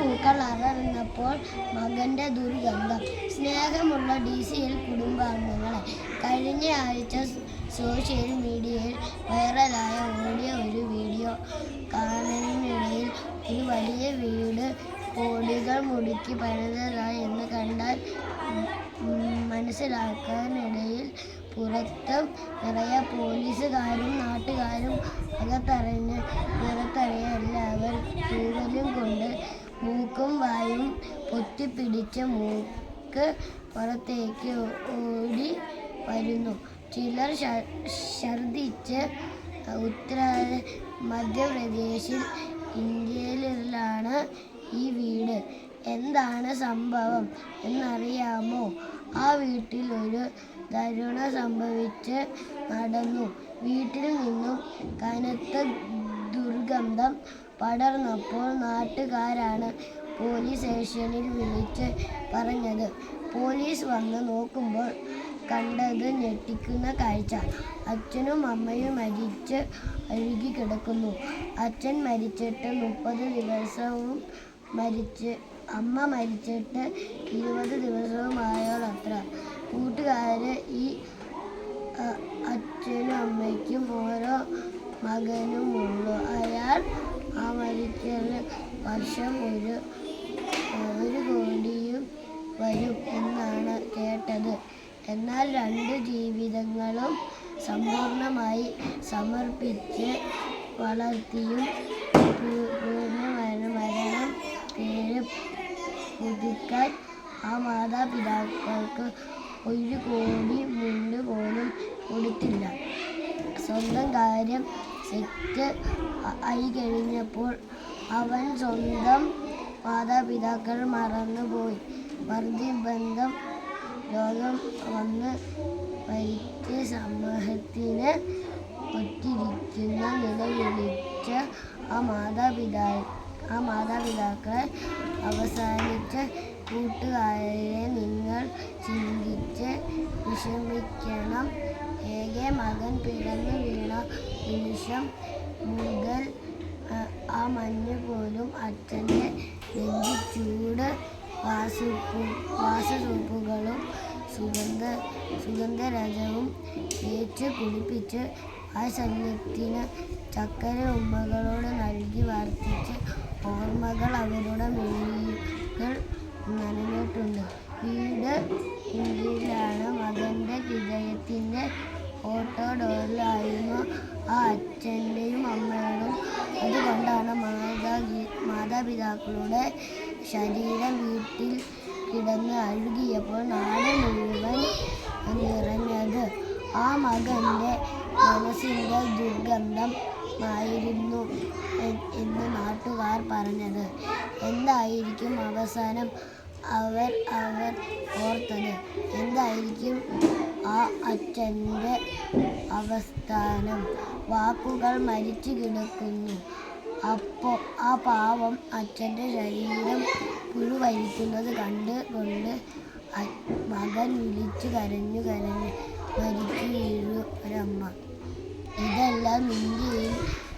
പൂക്കൾ അറന്നപ്പോൾ മകന്റെ ദുർഗന്ധം. സ്നേഹമുള്ള ഡി സി എൽ കുടുംബാംഗങ്ങളെ. കഴിഞ്ഞ ആഴ്ച സോഷ്യൽ മീഡിയയിൽ വൈറലായ ഓടിയ ഒരു വീഡിയോ കാണുന്നതിനിടയിൽ ഒരു വലിയ വീട് കോടികൾ മുടുക്കി പണിതതായി എന്ന് കണ്ടാൽ മനസ്സിലാക്കാനിടയിൽ പുറത്തും നിറയെ പോലീസുകാരും നാട്ടുകാരും അകത്തറിഞ്ഞ് പുറത്തറിയ എല്ലാവരും തൂവലും കൊണ്ട് മൂക്കും വായും പൊത്തിപ്പിടിച്ച് മൂക്ക് പുറത്തേക്ക് ഓടി വരുന്നു. ചിലർ ഛർദിച്ച് ഉത്തര മധ്യപ്രദേശിൽ ഇന്ത്യയിലാണ് ഈ വീട്. എന്താണ് സംഭവം എന്നറിയാമോ? ആ വീട്ടിൽ ഒരു ദരുണ സംഭവിച്ച് നടന്നു. വീട്ടിൽ നിന്നും കനത്ത ദുർഗന്ധം പടർന്നപ്പോൾ നാട്ടുകാരാണ് പോലീസ് സ്റ്റേഷനിൽ വിളിച്ച് പറഞ്ഞത്. പോലീസ് വന്ന് നോക്കുമ്പോൾ കണ്ടത് ഞെട്ടിക്കുന്ന കാഴ്ച. അച്ഛനും അമ്മയും മരിച്ച് അഴുകി കിടക്കുന്നു അച്ഛൻ മരിച്ചിട്ട് മുപ്പത് ദിവസവും മരിച്ച് അമ്മ മരിച്ചിട്ട് ഇരുപത് ദിവസവുമായോളത്ര കൂട്ടുകാർ ഈ അച്ഛനും അമ്മയ്ക്കും ഓരോ മകനുമുള്ളൂ അയാൾ ആ വർഷം ഒരു ഒരു കോടിയും വരും എന്നാണ് കേട്ടത്. എന്നാൽ രണ്ട് ജീവിതങ്ങളും സമ്പൂർണമായി സമർപ്പിച്ച് വളർത്തിയും പൂർണ മരണം പേര് പുതുക്കാൻ ആ മാതാപിതാക്കൾക്ക് ഒരു കോടി മുണ്ട് പോലും കൊടുത്തില്ല. സ്വന്തം കാര്യം സെറ്റ് ആയി കഴിഞ്ഞപ്പോൾ അവൻ സ്വന്തം മാതാപിതാക്കൾ മറന്നുപോയി. മർദ്ദിബന്ധം രോഗം വന്ന് മരിച്ച് സമൂഹത്തിന് ഒറ്റിരിക്കുന്ന നിലവിളിച്ച ആ മാതാപിതാ ആ മാതാപിതാക്കളെ അവസാനിച്ച കൂട്ടുകാരെ നിങ്ങൾ ചിന്തിച്ച് വിഷമിക്കണം. ഏക മകൻ പിറന്നു വീണ നിമിഷം മുതൽ ആ- മഞ്ഞ് പോലും അച്ഛന്റെ നെഞ്ചി ചൂട് വാസുപ്പു വാസസൂപ്പുകളും സുഗന്ധ സുഗന്ധരജവും തേച്ച് കുളിപ്പിച്ച് ആ ശല്യത്തിന് ചക്കര ഉമ്മകളോട് നൽകി വർദ്ധിച്ച് ഓർമ്മകൾ അവരുടെ മിഴികൾ നനഞ്ഞിട്ടുണ്ട് വീട് ഇന്ത്യയിലാണ് മകന്റെ ഹൃദയത്തിന്റെ ഓട്ടോഡോറിലായിരുന്നു ആ അച്ഛന്റെയും അമ്മയുടെയും അതുകൊണ്ടാണ് മാതാ മാതാപിതാക്കളുടെ ശരീരം വീട്ടിൽ കിടന്ന് അഴുകിയപ്പോൾ നാട് മുഴുവൻ നിറഞ്ഞത് ആ മകന്റെ മനസ്സിന്റെ ദുർഗന്ധം ആയിരുന്നു എന്ന് നാട്ടുകാർ പറഞ്ഞത്. എന്തായിരിക്കും അവസാനം അവർ അവർ ഓർത്തത്? എന്തായിരിക്കും ആ അച്ഛന്റെ അവസ്ഥാനം? വാക്കുകൾ മരിച്ചു കിടക്കുന്നു. അപ്പോൾ ആ പാവം അച്ഛന്റെ ശരീരം പുഴുവരിക്കുന്നത് കണ്ട് കൊണ്ട് മകൻ വിളിച്ചു കരഞ്ഞു കരഞ്ഞ് മരിച്ചു വീഴു ഒരമ്മ. ഇതെല്ലാം ഇന്ത്യയിൽ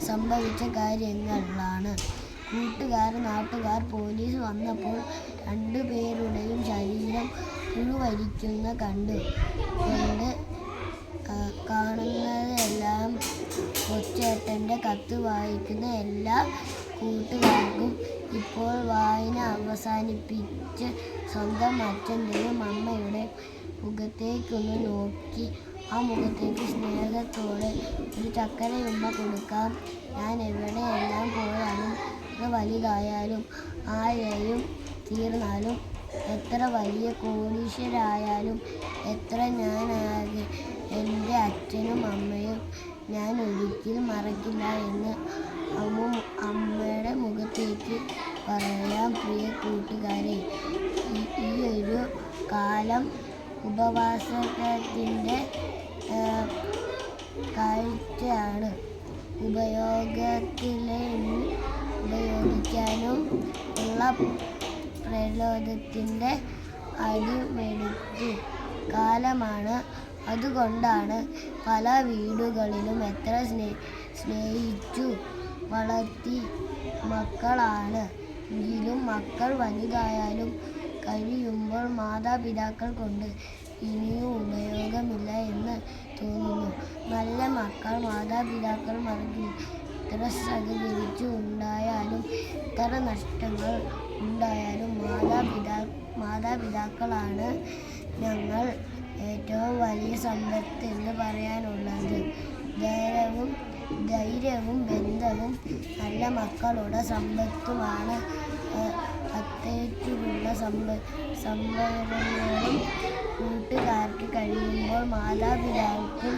സംഭവിച്ച കാര്യങ്ങളാണ്. കൂട്ടുകാർ നാട്ടുകാർ പോലീസ് വന്നപ്പോൾ രണ്ടുപേരുടെയും ശരീരം പുഴുവരിക്കുന്ന കണ്ടു. കൊണ്ട് കാണുന്നതെല്ലാം കൊച്ചേട്ടന്റെ കത്ത് വായിക്കുന്ന എല്ലാ കൂട്ടുകാർക്കും ഇപ്പോൾ വായന അവസാനിപ്പിച്ച് സ്വന്തം അച്ഛന്റെയും അമ്മയുടെ മുഖത്തേക്കൊന്ന് നോക്കി ആ മുഖത്തേക്ക് സ്നേഹത്തോടെ ഒരു ചക്കരയുമ്മ കൊടുക്കാം. ഞാൻ എവിടെയെല്ലാം പോയാലും എത്ര വലുതായാലും ആരെയും തീർന്നാലും എത്ര വലിയ കോടീശ്വരായാലും എത്ര ഞാനാകെ എന്റെ അച്ഛനും അമ്മയും ഞാൻ ഒരിക്കലും മറക്കില്ല എന്ന് അമ്മ അമ്മയുടെ മുഖത്തേക്ക് പറയാം. പ്രിയ കൂട്ടുകാരെ ഈ ഒരു കാലം ഉപവാസത്തിന്റെ കാഴ്ചയാണ്. ഉപയോഗത്തിലെ ഉപയോഗിക്കാനും ഉള്ള പ്രലോഭത്തിന്റെ അടിമെടുത്തു കാലമാണ്. അതുകൊണ്ടാണ് പല വീടുകളിലും എത്ര സ്നേ സ്നേഹിച്ചു വളർത്തി മക്കളാണ്. എങ്കിലും മക്കൾ വലുതായാലും മാതാപിതാക്കൾ കൊണ്ട് ഇനിയും ഉപയോഗമില്ല എന്ന് തോന്നുന്നു. നല്ല മക്കൾ മാതാപിതാക്കൾ മറക്കില്ല എത്ര സഹകരിച്ചു ഉണ്ടായാലും എത്ര നഷ്ടങ്ങൾ ഉണ്ടായാലും മാതാപിതാ മാതാപിതാക്കളാണ് ഞങ്ങൾ ഏറ്റവും വലിയ സമ്പത്ത് എന്ന് പറയാനുള്ളത്. ധൈര്യവും ധൈര്യവും ബന്ധവും നല്ല മക്കളുടെ സമ്പത്തുമാണ് അത്തരത്തിലുള്ള സംഭ സംഭരണങ്ങളും കൂട്ടുകാർക്ക് കഴിയുമ്പോൾ മാതാപിതാക്കൾ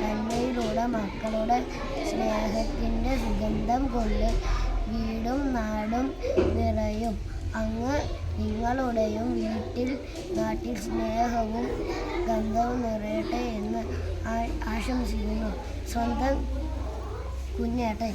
നന്മയിലൂടെ മക്കളുടെ സ്നേഹത്തിന്റെ സുഗന്ധം കൊണ്ട് വീടും നാടും നിറയും. അങ്ങ് നിങ്ങളുടെയും വീട്ടിൽ നാട്ടിൽ സ്നേഹവും ഗന്ധവും നിറയട്ടെ എന്ന് ആശംസിക്കുന്നു. സ്വന്തം കുഞ്ഞേട്ടൻ